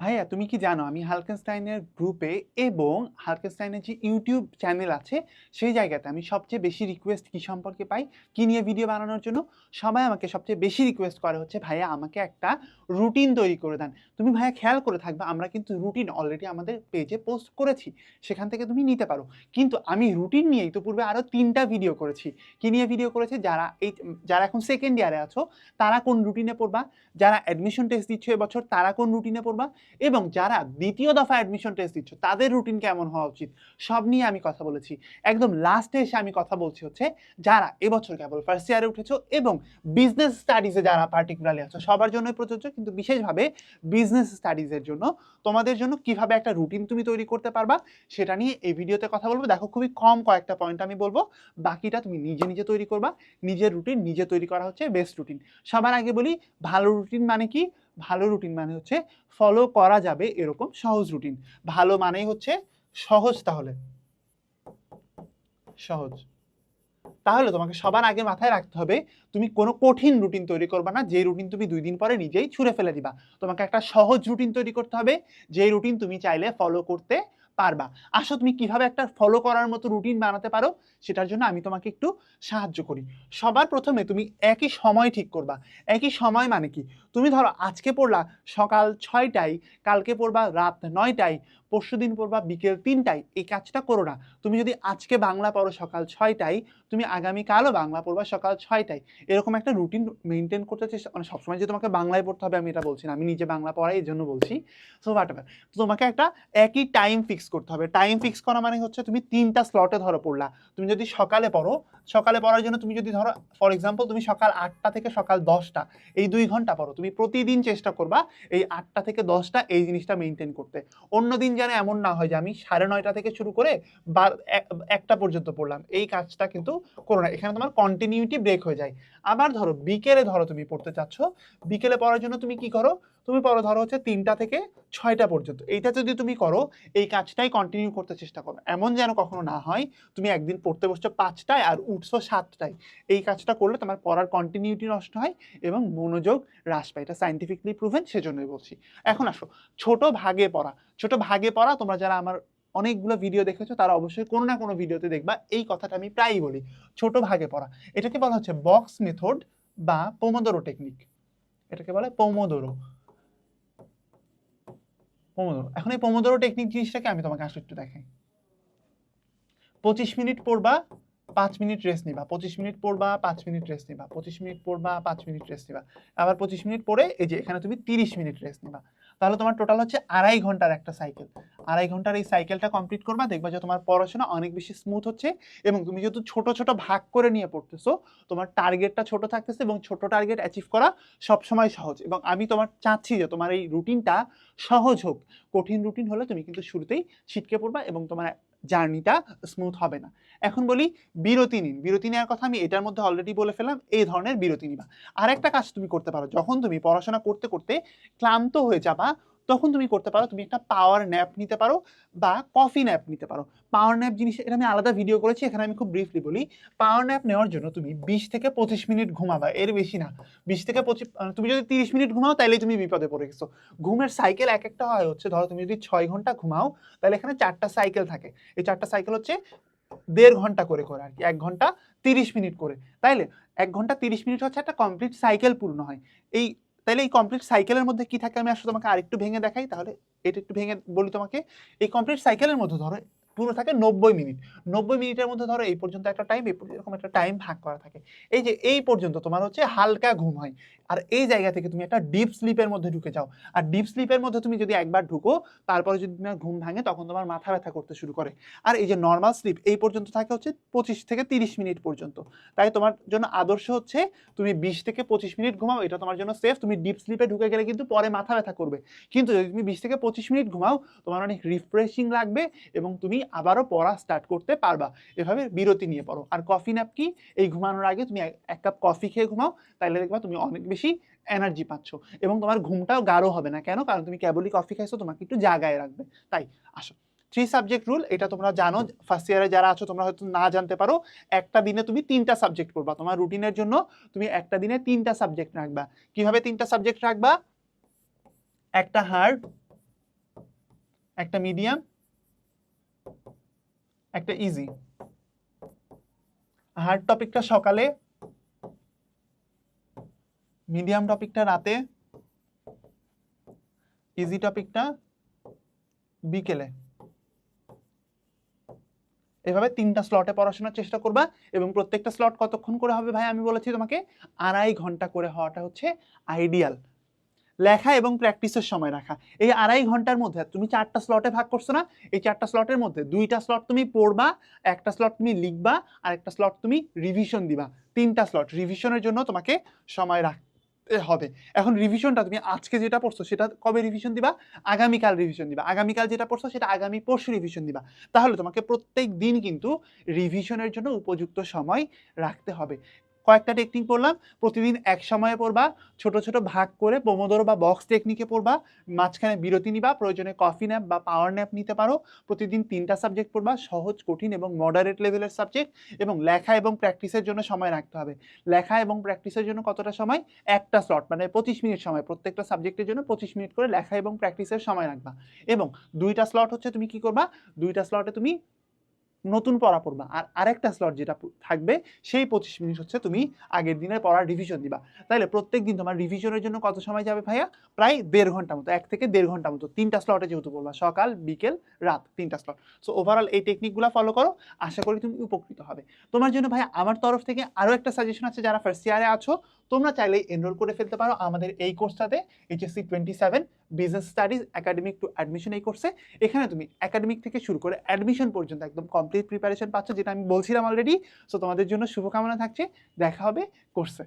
ভাইয়া, তুমি কি জানো আমি হালকেনস্টাইনের গ্রুপে এবং হালকেনস্টাইনের যে ইউটিউব চ্যানেল আছে, সেই জায়গাতে আমি সবচেয়ে বেশি রিকোয়েস্ট কি সম্পর্কে পাই, কি নিয়ে ভিডিও বানানোর জন্য? সবাই আমাকে সবচেয়ে বেশি রিকোয়েস্ট করে হচ্ছে, ভাইয়া, আমাকে একটা রুটিন তৈরি করে দেন। তুমি ভাইয়া খেয়াল করে থাকবে, আমরা কিন্তু রুটিন অলরেডি আমাদের পেজে পোস্ট করেছি, সেখান থেকে তুমি নিতে পারো। কিন্তু আমি রুটিন নিয়ে ইতিপূর্বে আরও তিনটা ভিডিও করেছি। কি নিয়ে ভিডিও করেছি? যারা এই, যারা এখন সেকেন্ড ইয়ারে আছো, তারা কোন রুটিনে পড়বা? যারা অ্যাডমিশন টেস্ট দিচ্ছ এবছর, তারা কোন রুটিনে পড়বা? এবং যারা দ্বিতীয় দফা অ্যাডমিশন টেস্ট দিচ্ছ, তাদের রুটিন কেমন হওয়া উচিত? সব নিয়ে আমি কথা বলেছি। একদম লাস্টে এসে আমি কথা বলছি হচ্ছে, যারা এবছর কেবল ফার্স্ট ইয়ারে উঠেছো এবং বিজনেস স্টাডিজে যারা পার্টিকুলারলি আছো, সবার জন্যই প্রযোজ্য, কিন্তু বিশেষভাবে বিজনেস স্টাডিজের জন্য। তোমাদের জন্য কীভাবে একটা রুটিন তুমি তৈরি করতে পারবা, সেটা নিয়ে এই ভিডিওতে কথা বলব। দেখো, খুবই কম কয়েকটা পয়েন্ট আমি বলব। বাকিটা তুমি নিজে নিজে তৈরি করবা। নিজের রুটিন নিজে তৈরি করা হচ্ছে বেস্ট রুটিন সবার আগে বলি, ভালো রুটিন মানে কি? ভালো রুটিন মানে হচ্ছে ফলো করা যাবে এরকম সহজ রুটিন ভালো মানেই হচ্ছে সহজ তাহলে। সহজ। তাহলে তোমাকে সবার আগে মাথায় রাখতে হবে, তুমি কোনো কঠিন রুটিন তৈরি করবে না, যে রুটিন তুমি দুই দিন পরে নিজেই ছুঁড়ে ফেলে দিবা। তোমাকে একটা সহজ রুটিন তৈরি করতে হবে, যে রুটিন তুমি চাইলে ফলো করতে পারবা। আসো, তুমি কীভাবে একটা ফলো করার মতো রুটিন বানাতে পারো, সেটার জন্য আমি তোমাকে একটু সাহায্য করি। সবার প্রথমে তুমি একই সময় ঠিক করবা। একই সময় মানে কি? তুমি ধরো, আজকে পড়লা সকাল ছয়টায়, কালকে পড়বা রাত নয়টায় পরশু দিন পড়বা, বিকেল তিনটায়। এই কাজটা করো না। তুমি যদি আজকে বাংলা পড়ো সকাল ছয়টায়, তুমি আগামীকালও বাংলা পড়বা সকাল ছয়টায়। এরকম একটা রুটিন মেনটেন করতে চেষ্টা মানে সবসময় যে তোমাকে বাংলায় পড়তে হবে, আমি এটা বলছি না। আমি নিজে বাংলা পড়াই, এই জন্য বলছি। সো হোয়াট এভার তো তোমাকে একটা একই টাইম ফিক্স করতে হবে। টাইম ফিক্স করা মানে হচ্ছে তুমি তিনটা স্লটে ধরো পড়লা। তুমি যদি সকালে পড়ো, সকালে পড়ার জন্য তুমি যদি ধরো ফর এক্সাম্পল তুমি সকাল আটটা থেকে সকাল দশটা, এই দুই ঘণ্টা পড়ো। তুমি প্রতিদিন চেষ্টা করবা এই আটটা থেকে দশটা এই জিনিসটা মেনটেন করতে। অন্য দিন যেন এমন না হয় যে আমি সাড়ে নয়টা থেকে শুরু করে একটা পর্যন্ত পড়লাম। এই কাজটা কিন্তু করো না। এখানে তোমার কন্টিনিউটি ব্রেক হয়ে যায়। আবার ধরো, বিকেলে ধরো তুমি পড়তে চাচ্ছ। বিকেলে পড়ার জন্য তুমি কি করো? তুমি পড়ো ধরো হচ্ছে তিনটা থেকে ছয়টা পর্যন্ত। এইটা যদি তুমি করো, এই কাজটাই কন্টিনিউ করতে চেষ্টা করো। এমন যেন কখনো না হয়, তুমি একদিন পড়তে বসছো পাঁচটায় আর উঠছো সাতটায়। এই কাজটা করলে তোমার পড়ার কন্টিনিউটি নষ্ট হয় এবং মনোযোগ হ্রাস পায়। এটা সাইন্টিফিকলি প্রুভেন সেজন্যই বলছি। এখন আসো, ছোট ভাগে পড়া। ছোট ভাগে পড়া, তোমরা যারা আমার অনেকগুলো ভিডিও দেখেছ, তারা অবশ্যই কোনো না কোনো ভিডিওতে দেখবা। এই কথাটা আমি প্রায়ই বলি, ছোট ভাগে পড়া। এটাকে বলা হচ্ছে বক্স মেথড বা পোমোদোরো টেকনিক এটাকে বলে পোমোদোরো পোমোদোরো এখন এই পমোদোরো টেকনিক জিনিসটাকে আমি তোমাকে আসলে একটু দেখাই। পঁচিশ মিনিট পড়বা, পাঁচ মিনিট রেস্ট নিবা। পঁচিশ মিনিট পড়বা, পাঁচ মিনিট রেস্ট নিবা। পঁচিশ মিনিট পড়বা, পাঁচ মিনিট রেস্ট নিবা। আবার পঁচিশ মিনিট পরে এই যে এখানে তুমি তিরিশ মিনিট রেস্ট নিবা। তাহলে তোমার টোটাল হচ্ছে আড়াই ঘণ্টার একটা সাইকেল আড়াই ঘণ্টার এই সাইকেলটা কমপ্লিট করবা, দেখবা যে তোমার পড়াশোনা অনেক বেশি স্মুথ হচ্ছে এবং তুমি যেহেতু ছোট ছোট ভাগ করে নিয়ে পড়তেছো, তোমার টার্গেটটা ছোট থাকতেছে এবং ছোট টার্গেট অ্যাচিভ করা সবসময় সহজ এবং আমি তোমার চাচ্ছি যে তোমার এই রুটিনটা সহজ হোক। কঠিন রুটিন হলে তুমি কিন্তু শুরুতেই ছিটকে পড়বা এবং তোমার জার্নিটা স্মুথ হবে না। এখন বলি বিরতি নিন। বিরতি নেওয়ার কথা আমি এটার মধ্যে অলরেডি বলে ফেলাম এই ধরনের বিরতি নিবা। আরেকটা কাজ তুমি করতে পারো, যখন তুমি পড়াশোনা করতে করতে ক্লান্ত হয়ে যাবা তখন তুমি করতে পারো, তুমি একটা পাওয়ার ন্যাপ নিতে পারো বা কফি ন্যাপ নিতে পারো। পাওয়ার ন্যাপ জিনিস, এটা আমি আলাদা ভিডিও করেছি, এখানে আমি খুব ব্রিফলি বলি। পাওয়ার ন্যাপ নেওয়ার জন্য তুমি বিশ থেকে পঁচিশ মিনিট ঘুমাবা, এর বেশি না। বিশ থেকে পঁচিশ তুমি যদি তিরিশ মিনিট ঘুমাও তাহলে তুমি বিপদে পড়ে গেছো। ঘুমের সাইকেল এক একটা হয়, হচ্ছে ধরো তুমি যদি ছয় ঘণ্টা ঘুমাও তাহলে এখানে চারটা সাইকেল থাকে। এই চারটা সাইকেল হচ্ছে দেড় ঘণ্টা করে করে আর কি এক ঘণ্টা তিরিশ মিনিট করে। তাইলে এক ঘণ্টা তিরিশ মিনিট হচ্ছে একটা কমপ্লিট সাইকেল পূর্ণ হয়। এই তাহলে এই কমপ্লিট সাইকেলের মধ্যে কি থাকে আমি আসলে তোমাকে আরেকটু ভেঙে দেখাই? তাহলে এটা একটু ভেঙে বলি তোমাকে। এই কমপ্লিট সাইকেলের মধ্যে ধরো পুরো থাকে নব্বই মিনিট। নব্বই মিনিটের মধ্যে ধরো এই পর্যন্ত একটা টাইম এরকম একটা টাইম ভাগ করা থাকে। এই যে এই পর্যন্ত তোমার হচ্ছে হালকা ঘুম হয়। আর এই জায়গা থেকে তুমি একটা ডিপ স্লিপের মধ্যে ঢুকে যাও। আর ডিপ স্লিপের মধ্যে তুমি যদি একবার ঢুকো, তারপরে যদি তোমার ঘুম ভাঙে, তখন তোমার মাথা ব্যথা করতে শুরু করে। আর এই যে নর্মাল স্লিপ এই পর্যন্ত থাকে হচ্ছে পঁচিশ থেকে তিরিশ মিনিট পর্যন্ত। তাই তোমার জন্য আদর্শ হচ্ছে তুমি বিশ থেকে পঁচিশ মিনিট ঘুমাও, এটা তোমার জন্য সেফ তুমি ডিপ স্লিপে ঢুকে গেলে কিন্তু পরে মাথা ব্যথা করবে। কিন্তু যদি তুমি বিশ থেকে পঁচিশ মিনিট ঘুমাও, তোমার অনেক রিফ্রেশিং লাগবে এবং তুমি আবারও পড়া স্টার্ট করতে পারবা। এভাবে বিরতি নিয়ে পড়ো। আর কফি ন্যাপ কি? এই ঘুমানোর আগে তুমি এক- কাপ কফি খেয়ে ঘুমাও তাহলে দেখবা তুমি অনেক বেশি এনার্জি পাচ্ছ। এবং তোমার ঘুমটাও গাঢ় হবে না। কেন? কারণ তুমি কেবলই কফি খাইছো, তোমাকে একটু জাগায় রাখবে। তাই, আসো। থ্রি সাবজেক্ট রুল এটা তোমরা জানো। ফার্স্ট ইয়ারে যারা আছো, তোমরা হয়তো না জানতে পারো। একটা দিনে তুমি তিনটা সাবজেক্ট পড়বা। তোমার রুটিনের জন্য তুমি একটা দিনে তিনটা সাবজেক্ট রাখবা। কীভাবে তিনটা সাবজেক্ট রাখবা? একটা হার্ড একটা মিডিয়াম একটা ইজি হার্ড টপিকটা সকালে মিডিয়াম টপিকটা রাতে ইজি টপিকটা বিকেলে। এভাবে তিনটা স্লটে পড়াশোনার চেষ্টা করবা এবং প্রত্যেকটা স্লট কতক্ষণ করে হবে ভাই আমি বলেছি তোমাকে, আড়াই ঘণ্টা করে হওয়াটা হচ্ছে আইডিয়াল লেখা এবং প্র্যাকটিসের সময় রাখা। এই আড়াই ঘণ্টার মধ্যে, তুমি চারটা স্লটে ভাগ করছ না? এই চারটা স্লটের মধ্যে দুইটা স্লট তুমি পড়বা, একটা স্লট তুমি লিখবা, আর একটা স্লট তুমি রিভিশন দিবা। তিনটা স্লট রিভিশনের জন্য তোমাকে সময় রাখতে হবে। এখন রিভিশনটা তুমি আজকে যেটা পড়ছো, সেটা কবে রিভিশন দিবা? আগামীকাল রিভিশন দিবা। আগামীকাল যেটা পড়ছো, সেটা আগামী পরশু রিভিশন দিবা। তাহলে তোমাকে প্রত্যেক দিন কিন্তু রিভিশনের জন্য উপযুক্ত সময় রাখতে হবে। কয়েকটা টেকনিক পড়লাম, প্রতিদিন এক সময়ে পড়বা, ছোট ছোট ভাগ করে পোমোদোরো বা বক্স টেকনিকে পড়বা, মাঝখানে বিরতি নিবা, প্রয়োজনে কফি ন্যাপ বা পাওয়ার ন্যাপ নিতে পারো, প্রতিদিন তিনটা সাবজেক্ট পড়বা, সহজ, কঠিন এবং মডারেট লেভেলের সাবজেক্ট এবং লেখা এবং প্র্যাকটিসের জন্য সময় রাখতে হবে। লেখা এবং প্র্যাকটিসের জন্য কতটা সময়? একটা স্লট মানে পঁচিশ মিনিট সময়, প্রত্যেকটা সাবজেক্টের জন্য পঁচিশ মিনিট করে লেখা এবং প্র্যাকটিসের সময় রাখবা। এবং দুইটা স্লট হচ্ছে তুমি কি করবা? দুইটা স্লটে তুমি নতুন পড়া পড়বা। আর আরেকটা স্লট যেটা থাকবে, সেই পঁচিশ মিনিট হচ্ছে তুমি আগের দিনের পড়ার রিভিশন দিবা। তাইলে প্রত্যেক দিন তোমার রিভিশনের জন্য কত সময় যাবে ভাইয়া? প্রায় দেড় ঘণ্টা মতো, এক থেকে দেড় ঘণ্টা মতো। তিনটা স্লটে যেহেতু পড়বা, সকাল, বিকেল, রাত, তিনটা স্লট সো ওভারঅল এই টেকনিকগুলো ফলো করো, আশা করি তুমি উপকৃত হবে। তোমার জন্য ভাইয়া, আমার তরফ থেকে আরও একটা সাজেশন আছে, যারা ফার্স্ট ইয়ারে আছো তোমরা চাইলে এনরোল করে ফেলতে পারো আমাদের এই কোর্সটাতে HSC twenty seven business studies academic to admission এই কোর্সে এখানে তুমি একাডেমিক থেকে শুরু করে অ্যাডমিশন পর্যন্ত একদম কমপ্লিট প্রিপারেশন পাচ্ছ, যেটা আমি বলছিলাম অলরেডি সো তোমাদের জন্য শুভকামনা থাকছে। দেখা হবে কোর্সে